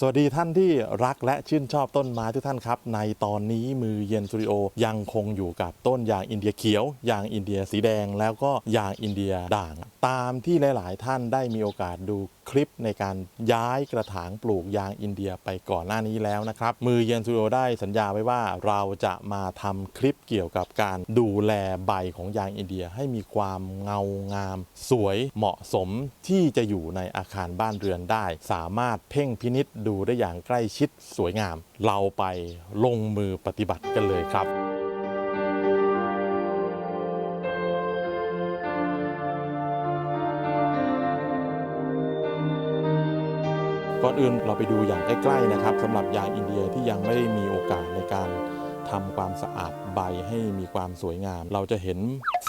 สวัสดีท่านที่รักและชื่นชอบต้นไม้ทุกท่านครับ ในตอนนี้มือเย็นสตูดิโอยังคงอยู่กับต้นยางอินเดียเขียว ยางอินเดียสีแดง แล้วก็ยางอินเดียด่าง ตามที่หลาย ๆ ท่านได้มีโอกาสดู คลิปในการย้ายกระถางปลูกยางอินเดียไปก่อนหน้านี้แล้วนะครับ มือเย็นสตูดิโอได้สัญญาไว้ว่าเราจะมาทำคลิปเกี่ยวกับการดูแลใบของยางอินเดียให้มีความเงางาม สวยเหมาะสมที่จะอยู่ในอาคารบ้านเรือนได้ สามารถเพ่งพินิษดูได้อย่างใกล้ชิดสวยงาม เราไปลงมือปฏิบัติกันเลยครับ ก่อนอื่นเราไปดูอย่างใกล้ๆนะครับสำหรับยางอินเดียที่ยังไม่ได้มีโอกาสในการ ทำความสะอาดใบให้มีความสวยงาม เราจะเห็น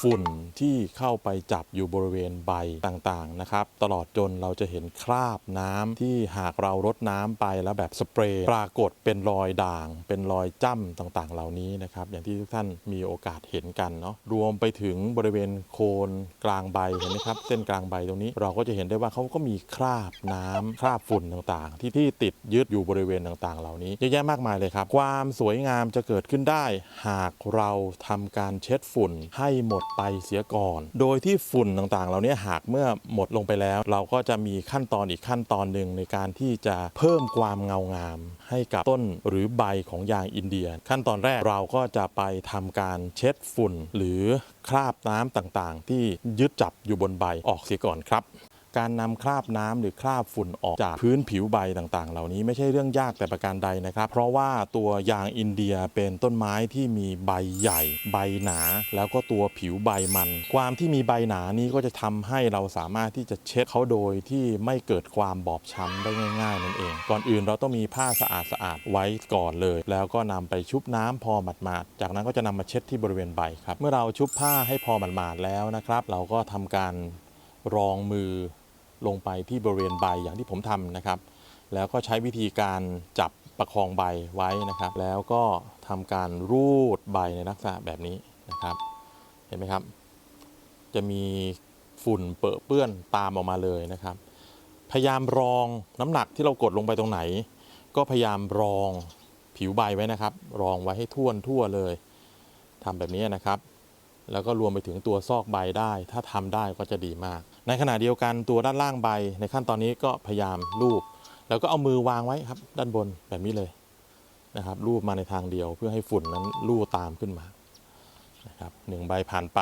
ฝุ่นที่เข้าไปจับอยู่บริเวณใบต่างๆนะครับ ตลอดจนเราจะเห็นคราบน้ำที่หากเรารดน้ำไปแล้วแบบสเปรย์ปรากฏเป็นรอยด่าง เป็นรอยจ้ำต่างๆ เหล่านี้นะครับ อย่างที่ทุกท่านมีโอกาสเห็นกันเนาะรวมไปถึงบริเวณโคนกลางใบเห็นไหมครับ เส้นกลางใบตรงนี้เราก็จะเห็นได้ว่าเขาก็มีคราบน้ำคราบฝุ่นต่างๆ ที่ที่ติดยึดอยู่บริเวณต่างๆ เหล่านี้เยอะแยะมากมายเลยครับ ความสวยงามจะเกิดขึ้นได้ หากเราทำการเช็ดฝุ่นให้หมดไปเสียก่อน โดยที่ฝุ่นต่างๆเหล่านี้หากเมื่อหมดลงไปแล้ว เราก็จะมีขั้นตอนอีกขั้นตอนหนึ่งในการที่จะเพิ่มความเงางาม ให้กับต้นหรือใบของยางอินเดีย ขั้นตอนแรกเราก็จะไปทำการเช็ดฝุ่น หรือคราบน้ำต่างๆ ที่ยึดจับอยู่บนใบออกเสียก่อนครับ การนำคราบน้ำหรือคราบฝุ่นออกจากพื้นผิวใบต่างๆ เหล่านี้ไม่ใช่เรื่องยากแต่ประการใดนะครับ เพราะว่าตัวยางอินเดียเป็นต้นไม้ที่มีใบใหญ่ ใบหนา แล้วก็ตัวผิวใบมัน ความที่มีใบหนานี้ก็จะทำให้เราสามารถที่จะเช็ดเขาโดยที่ไม่เกิดความบอบช้ำได้ง่ายๆนั่นเอง ก่อนอื่นเราต้องมีผ้าสะอาดๆไว้ก่อนเลย แล้วก็นำไปชุบน้ำพอหมาดๆจากนั้นก็จะนำมาเช็ดที่บริเวณใบครับเมื่อเราชุบผ้าให้พอหมาดๆแล้วนะครับ เราก็ทำการรองมือ ลงไปที่บริเวณใบอย่างที่ผมทำนะครับ แล้วก็ใช้วิธีการจับประคองใบไว้นะครับ แล้วก็ทำการรูดใบในลักษณะแบบนี้นะครับ เห็นไหมครับ จะมีฝุ่นเปรอะเปื้อนตามออกมาเลยนะครับ พยายามรองน้ำหนักที่เรากดลงไปตรงไหน ก็พยายามรองผิวใบไว้นะครับ รองไว้ให้ท่วนทั่วเลยทำแบบนี้นะครับ แล้วก็รวมไปถึงตัวซอกใบได้ ถ้าทำได้ก็จะดีมาก ในขณะเดียวกันตัวด้านล่างใบในขั้นตอนนี้ก็พยายามลูบแล้วก็เอามือวางไว้ครับ ด้านบนแบบนี้เลยนะครับลูบมาในทางเดียวเพื่อให้ฝุ่นนั้นลู่ตามขึ้นมานะครับหนึ่งใบผ่านไป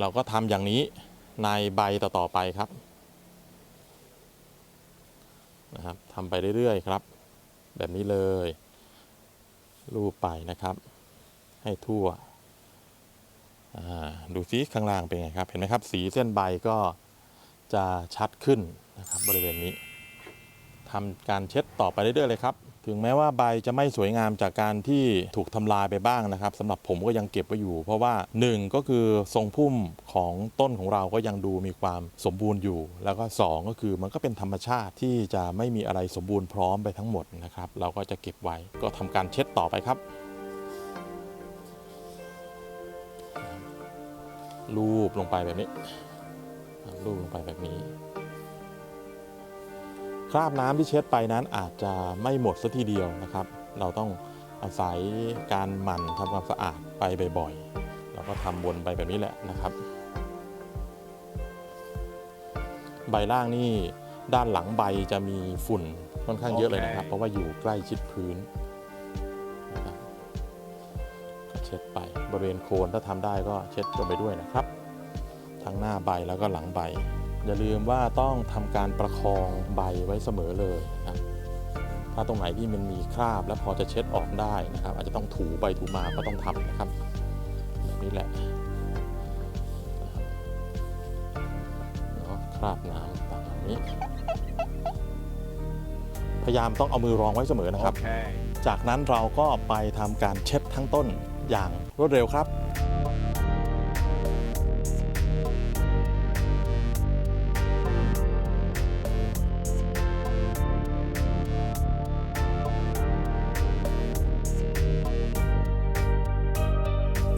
เราก็ทำอย่างนี้ในใบต่อๆไปครับนะครับทำไปเรื่อยๆครับ แบบนี้เลย รูปไปนะครับ ให้ทั่ว ดูซิข้างล่างเป็นไงครับ เห็นไหมครับ สีเส้นใบก็จะชัดขึ้นนะครับบริเวณนี้ทำการเช็ดต่อไปเรื่อยๆเลยครับ ถึงแม้ว่าใบจะไม่สวยงามจากการที่ถูกทำลายไปบ้างนะครับสำหรับผมก็ยังเก็บไว้อยู่ เพราะว่าหนึ่งก็คือทรงพุ่มของต้นของเราก็ยังดูมีความสมบูรณ์อยู่ แล้วก็สองก็คือมันก็เป็นธรรมชาติที่จะไม่มีอะไรสมบูรณ์พร้อมไปทั้งหมดนะครับ เราก็จะเก็บไว้ก็ทำการเช็ดต่อไปครับ ลูบลงไปแบบนี้ลูบลงไปแบบนี้ คราบน้ำที่เช็ดไปนั้นอาจจะไม่หมดสัทีเดียวนะครับ เราต้องอาศัยการหมั่นทำความสะอาดไปบ่อยๆเราก็ทำวนไปแบบนี้แหละนะครับ ใบล่างนี่ด้านหลังใบจะมีฝุ่นค่อนข้างเยอะเลยนะครับ เพราะว่าอยู่ใกล้ชิดพื้น บริเวณโคนถ้าทำได้ก็เช็ดลงไปด้วยนะครับ ทั้งหน้าใบแล้วก็หลังใบ อย่าลืมว่าต้องทำการประคองใบไว้เสมอเลยนะครับถ้าตรงไหนที่มันมีคราบแล้วพอจะเช็ดออกได้นะครับ อาจจะต้องถูไปถูมาก็ต้องทำนะครับแบบนี้แหละนะครับเนาะคราบน้ำต่างๆเหล่านี้ พยายามต้องเอามือรองไว้เสมอนะครับ Okay. จากนั้นเราก็ไปทำการเช็ดทั้งต้น อย่างรวดเร็วครับ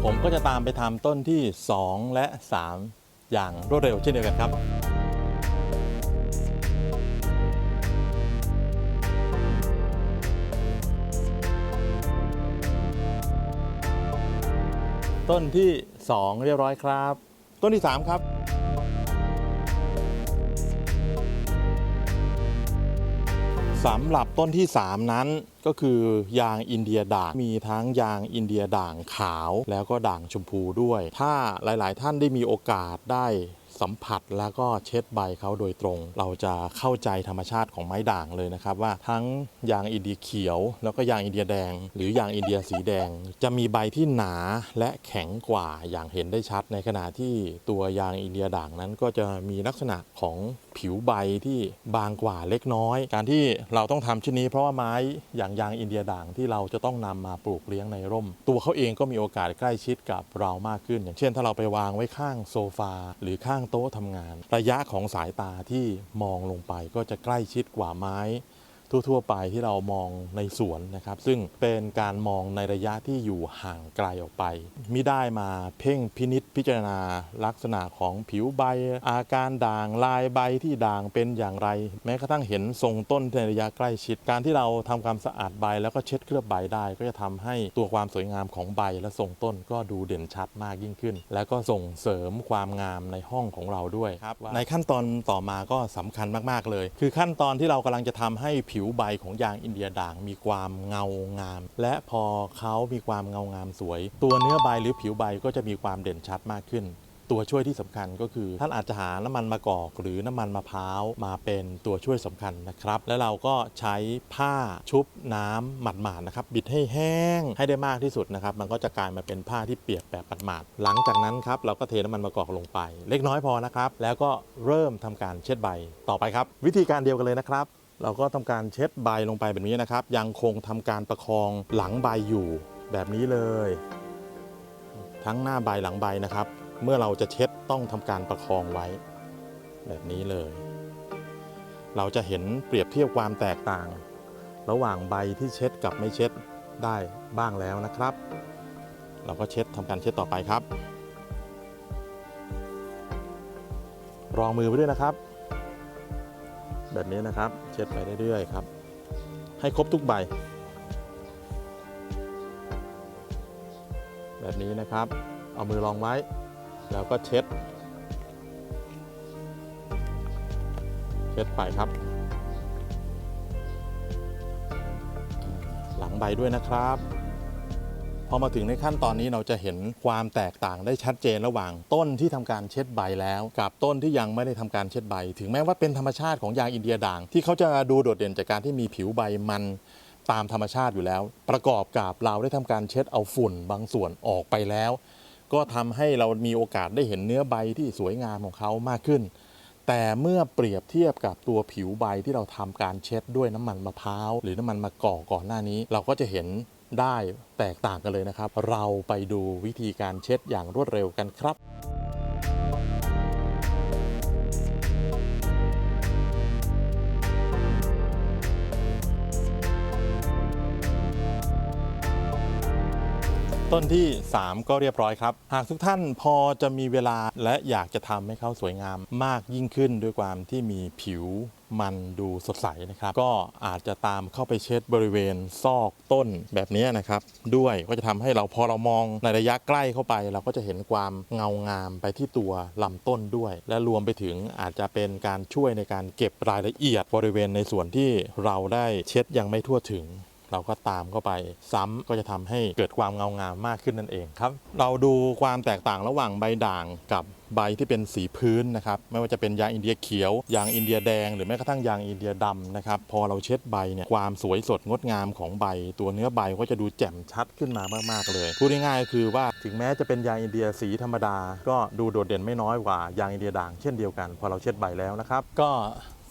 ผมก็จะตามไปทำต้นที่ 2 และ 3 อย่างรวดเร็วเช่นเดียวกันครับ ต้นที่ 2 เรียบร้อยครับ ต้นที่ 3 ครับ สำหรับต้นที่ 3 นั้นก็คือยางอินเดียด่างมีทั้งยางอินเดียด่างขาว แล้วก็ด่างชมพูด้วย ถ้าหลาย ๆ ท่านได้มีโอกาสได้ สัมผัสแล้วก็เช็ดใบเขาโดยตรง เราจะเข้าใจธรรมชาติของไม้ด่างเลยนะครับ ว่าทั้งยางอินเดียเขียว แล้วก็ยางอินเดียแดง หรือยางอินเดียสีแดง จะมีใบที่หนาและแข็งกว่าอย่างเห็นได้ชัด ในขณะที่ตัวยางอินเดียด่างนั้นก็จะมีลักษณะของผิวใบที่บางกว่าเล็กน้อย การที่เราต้องทำเช่นนี้ เพราะว่าไม้อย่างยางอินเดียด่างที่เราจะต้องนำมาปลูกเลี้ยงในร่ม ตัวเขาเองก็มีโอกาสใกล้ชิดกับเรามากขึ้น อย่างเช่น ถ้าเราไปวางไว้ข้างโซฟา หรือข้างโต๊ะทำงาน ระยะของสายตาที่มองลงไปก็จะใกล้ชิดกว่าไม้ ทั่ว ๆ ไปที่เรามองในสวนนะครับ ซึ่งเป็นการมองในระยะที่อยู่ห่างไกลออกไปมิได้มาเพ่งพินิษพิจารณาลักษณะของผิวใบ อาการด่างลายใบที่ด่างเป็นอย่างไร แม้กระทั่งเห็นทรงต้นในระยะใกล้ชิด การที่เราทำความสะอาดใบแล้วก็เช็ดเคลือบใบได้ก็จะทำให้ตัวความสวยงามของใบและทรงต้นก็ดูเด่นชัดมากยิ่งขึ้น แล้วก็ส่งเสริมความงามในห้องของเราด้วยครับในขั้นตอนต่อมาก็สำคัญมากๆเลย คือขั้นตอนที่เรากำลังจะทำให้ผิววใบของยางอินเดียด่างมีความเงางาม และพอเขามีความเงางามสวย ตัวเนื้อใบหรือผิวใบก็จะมีความเด่นชัดมากขึ้น ตัวช่วยที่สำคัญก็คือ ท่านอาจจะหาน้ำมันมะกอกหรือน้ำมันมะพร้าวมาเป็นตัวช่วยสำคัญนะครับ แล้วเราก็ใช้ผ้าชุบน้ำหมาดๆนะครับ บิดให้แห้งให้ได้มากที่สุดนะครับ มันก็จะกลายมาเป็นผ้าที่เปียกแบบหมาดๆหลังจากนั้นครับเราก็เทน้ำมันมะกอกลงไป เล็กน้อยพอนะครับ แล้วก็เริ่มทำการเช็ดใบต่อไปครับ วิธีการเดียวกันเลยนะครับ เราก็ทำการเช็ดใบลงไปแบบนี้นะครับ ยังคงทำการประคองหลังใบอยู่แบบนี้เลย ทั้งหน้าใบหลังใบนะครับ เมื่อเราจะเช็ดต้องทำการประคองไว้ แบบนี้เลย เราจะเห็นเปรียบเทียบความแตกต่าง ระหว่างใบที่เช็ดกับไม่เช็ดได้บ้างแล้วนะครับ เราก็เช็ดทำการเช็ดต่อไปครับ รองมือไปด้วยนะครับ แบบนี้นะครับ เช็ดไปเรื่อยๆครับ ให้ครบทุกใบ แบบนี้นะครับ เอามือรองไว้ แล้วก็เช็ด เช็ดไปครับ หลังใบด้วยนะครับ พอมาถึงในขั้นตอนนี้เราจะเห็นความแตกต่างได้ชัดเจนระหว่างต้นที่ทำการเช็ดใบแล้ว กับต้นที่ยังไม่ได้ทำการเช็ดใบ ถึงแม้ว่าเป็นธรรมชาติของยางอินเดียด่าง ที่เขาจะดูโดดเด่นจากการที่มีผิวใบมันตามธรรมชาติอยู่แล้ว ประกอบกับเราได้ทำการเช็ดเอาฝุ่นบางส่วนออกไปแล้ว ก็ทำให้เรามีโอกาสได้เห็นเนื้อใบที่สวยงามของเขามากขึ้น แต่เมื่อเปรียบเทียบกับตัวผิวใบที่เราทำการเช็ดด้วยน้ำมันมะพร้าวหรือน้ำมันมะกอกก่อนหน้านี้ เราก็จะเห็น ได้แตกต่างกันเลยนะครับ เราไปดูวิธีการเช็ดอย่างรวดเร็วกันครับ ต้นที่ 3 ก็เรียบร้อยครับ หากทุกท่านพอจะมีเวลาและอยากจะทำให้เขาสวยงามมากยิ่งขึ้นด้วยความที่มีผิวมันดูสดใสนะครับ ก็อาจจะตามเข้าไปเช็ดบริเวณซอกต้นแบบนี้นะครับ ด้วยก็จะทำให้เราพอเรามองในระยะใกล้เข้าไป เราก็จะเห็นความเงางามไปที่ตัวลำต้นด้วย และรวมไปถึงอาจจะเป็นการช่วยในการเก็บรายละเอียดบริเวณในส่วนที่เราได้เช็ดยังไม่ทั่วถึง เราก็ตามเข้าไปซ้ำก็จะทำให้เกิดความเงางามมากขึ้นนั่นเองครับ เราดูความแตกต่างระหว่างใบด่างกับใบที่เป็นสีพื้นนะครับไม่ว่าจะเป็นยางอินเดียเขียว ยางอินเดียแดง หรือแม้กระทั่งยางอินเดียดำนะครับพอเราเช็ดใบเนี่ยความสวยสดงดงามของใบ ตัวเนื้อใบก็จะดูแจ่มชัดขึ้นมามากๆเลยพูดง่ายๆก็คือว่าถึงแม้จะเป็นยางอินเดียสีธรรมดา ก็ดูโดดเด่นไม่น้อยกว่ายางอินเดียด่างเช่นเดียวกัน พอเราเช็ดใบแล้วนะครับ ก็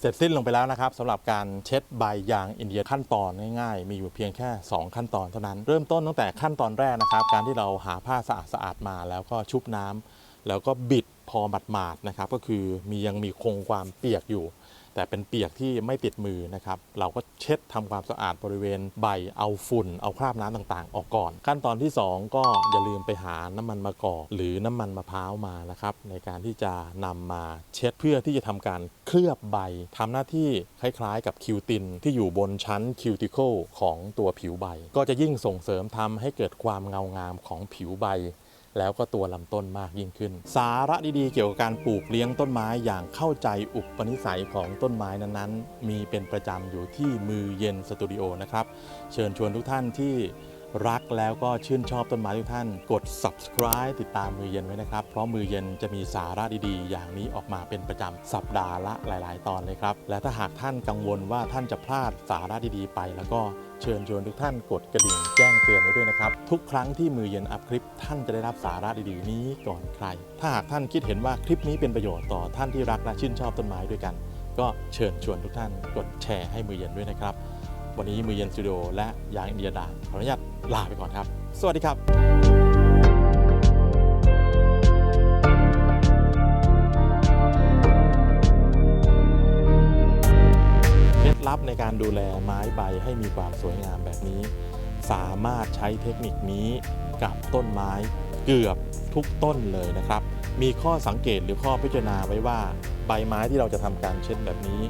เสร็จสิ้นลงไปแล้วนะครับสำหรับการเช็ดใบยางอินเดียขั้นตอนง่ายๆ มีอยู่เพียงแค่ 2 ขั้นตอนเท่านั้น เริ่มต้นตั้งแต่ขั้นตอนแรกนะครับ การที่เราหาผ้าสะอาดๆมา แล้วก็ชุบน้ำแล้วก็บิดพอหมาดๆนะครับก็คือมียังมีคงความเปียกอยู่ แต่เป็นเปียกที่ไม่ติดมือนะครับ เราก็เช็ดทำความสะอาดบริเวณใบเอาฝุ่น เอาคราบน้ำต่างๆ ออกก่อน ขั้นตอนที่ 2 ก็อย่าลืมไปหาน้ำมันมะกอกหรือน้ำมันมะพร้าวมานะครับ ในการที่จะนำมาเช็ดเพื่อที่จะทำการเคลือบใบทำหน้าที่คล้ายๆ กับคิวตินที่อยู่บนชั้นคิวติเคิลของตัวผิวใบ ก็จะยิ่งส่งเสริมทำให้เกิดความเงางามของผิวใบ แล้วก็ตัวลำต้นมากยิ่งขึ้น สาระดีๆ เกี่ยวกับการปลูกเลี้ยงต้นไม้อย่างเข้าใจอุปนิสัยของต้นไม้นั้นๆ มีเป็นประจำอยู่ที่มือเย็นสตูดิโอนะครับ เชิญชวนทุกท่านที่ รักแล้วก็ชื่นชอบต้นไม้ทุกท่าน กด subscribe ติดตามมือเย็นไว้นะครับ เพราะมือเย็นจะมีสาระดีๆ อย่างนี้ออกมาเป็นประจำสัปดาห์ละหลาย ๆ ตอนเลยครับ และถ้าหากท่านกังวลว่าท่านจะพลาดสาระดีๆ ไป แล้วก็เชิญชวนทุกท่านกดกระดิ่งแจ้งเตือนไว้ด้วยนะครับ ทุกครั้งที่มือเย็นอัพคลิป ท่านจะได้รับสาระดีๆ นี้ก่อนใคร ถ้าหากท่านคิดเห็นว่าคลิปนี้เป็นประโยชน์ต่อท่านที่รักและชื่นชอบต้นไม้ด้วยกัน ก็เชิญชวนทุกท่านกดแชร์ให้มือเย็นด้วยนะครับ วันนี้มือเย็นสตูดิโอและยางอินเดียดาขออนุญาตลาไปก่อนครับ สวัสดีครับเคล็ดลับในการดูแลไม้ใบให้มีความสวยงามแบบนี้ สามารถใช้เทคนิคนี้กับต้นไม้เกือบทุกต้นเลยนะครับ มีข้อสังเกตหรือข้อพิจารณาไว้ว่า ใบไม้ที่เราจะทำการเช่นแบบนี้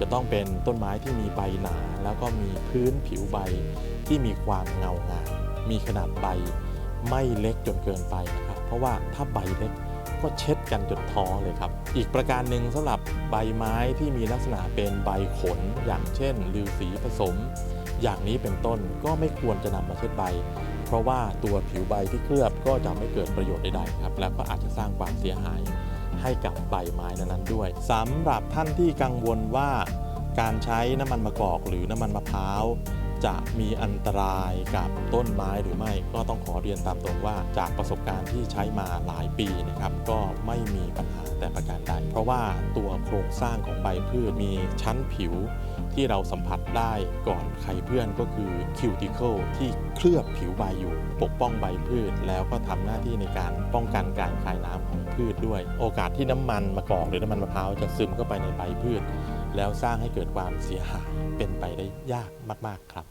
จะต้องเป็นต้นไม้ที่มีใบหนา แล้วก็มีพื้นผิวใบที่มีความเงางามมีขนาดใบไม่เล็กจนเกินไปนะครับ เพราะว่าถ้าใบเล็กก็เช็ดกันจนท้อเลยครับ อีกประการหนึ่งสำหรับใบไม้ที่มีลักษณะเป็นใบขน อย่างเช่นลือสีผสม อย่างนี้เป็นต้นก็ไม่ควรจะนำมาเช็ดใบ เพราะว่าตัวผิวใบที่เคลือบก็จะไม่เกิดประโยชน์ใดๆครับ แล้วก็อาจจะสร้างความเสียหาย ให้กับใบไม้นั้นๆด้วยสำหรับท่านที่กังวลว่าการใช้น้ำมันมะกอกหรือน้ำมันมะพร้าวจะมีอันตรายกับต้นไม้หรือไม่ก็ต้องขอเรียนตามตรงว่า จากประสบการณ์ที่ใช้มาหลายปีนะครับก็ไม่มีปัญหาแต่ประการใดเพราะว่าตัวโครงสร้างของใบพืชมีชั้นผิวที่เราสัมผัสได้ก่อนใครเพื่อนก็คือคิวติเคิลที่เคลือบผิวใบอยู่ ปกป้องใบพืช แล้วก็ทำหน้าที่ในการป้องกันการคายน้ำของ พืชด้วย โอกาสที่น้ำมันมะกอกหรือน้ำมันมะพร้าวจะซึมเข้าไปในใบพืช แล้วสร้างให้เกิดความเสียหายเป็นไปได้ยากมาก ๆ ครับ